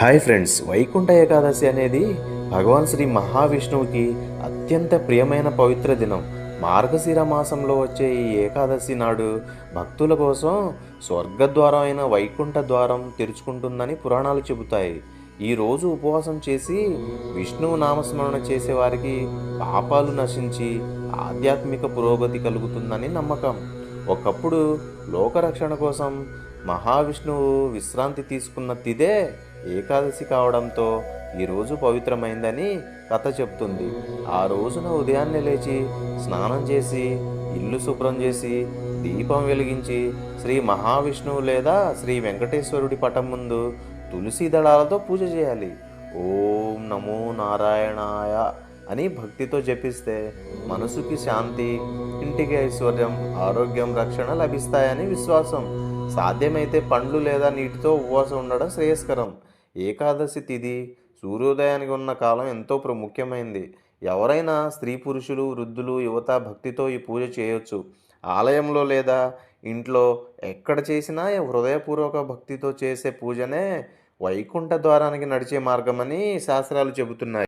Hi friends Vaikuntha Ekadashi అనేది భగవాన్ శ్రీ మహావిష్ణువుకి అత్యంత ప్రియమైన పవిత్ర దినం. మార్గశిర మాసంలో వచ్చే ఈ ఏకాదశి నాడు భక్తుల కోసం స్వర్గద్వారం అయిన వైకుంఠ ద్వారం తెరుచుకుంటుందని పురాణాలు చెబుతాయి. ఈరోజు ఉపవాసం చేసి విష్ణువు నామస్మరణ చేసేవారికి పాపాలు నశించి ఆధ్యాత్మిక పురోగతి కలుగుతుందని నమ్మకం. ఒకప్పుడు లోకరక్షణ కోసం మహావిష్ణువు విశ్రాంతి తీసుకున్న తిదే ఏకాదశి కావడంతో ఈరోజు పవిత్రమైందని కథ చెప్తుంది ఆ రోజున ఉదయాన్నే లేచి స్నానం చేసి ఇల్లు శుభ్రం చేసి దీపం వెలిగించి శ్రీ మహావిష్ణువు లేదా శ్రీ వెంకటేశ్వరుడి పటం ముందు తులసి దళాలతో పూజ చేయాలి. ఓం నమో నారాయణాయ. అని భక్తితో జపిస్తే మనసుకి శాంతి ఇంటికి ఐశ్వర్యం ఆరోగ్యం రక్షణ లభిస్తాయని విశ్వాసం. సాధ్యమైతే పండ్లు లేదా నీటితో ఉపవాసం ఉండడం శ్రేయస్కరం. ఏకాదశి తిథి సూర్యోదయానికి ఉన్న కాలం ఎంతో ప్రాముఖ్యమైంది ఎవరైనా స్త్రీ పురుషులు వృద్ధులు యువత భక్తితో ఈ పూజ చేయొచ్చు. ఆలయంలో లేదా ఇంట్లో ఎక్కడ చేసినా హృదయపూర్వక భక్తితో చేసే పూజనే వైకుంఠ ద్వారానికి నడిచే మార్గమని శాస్త్రాలు చెబుతున్నాయి.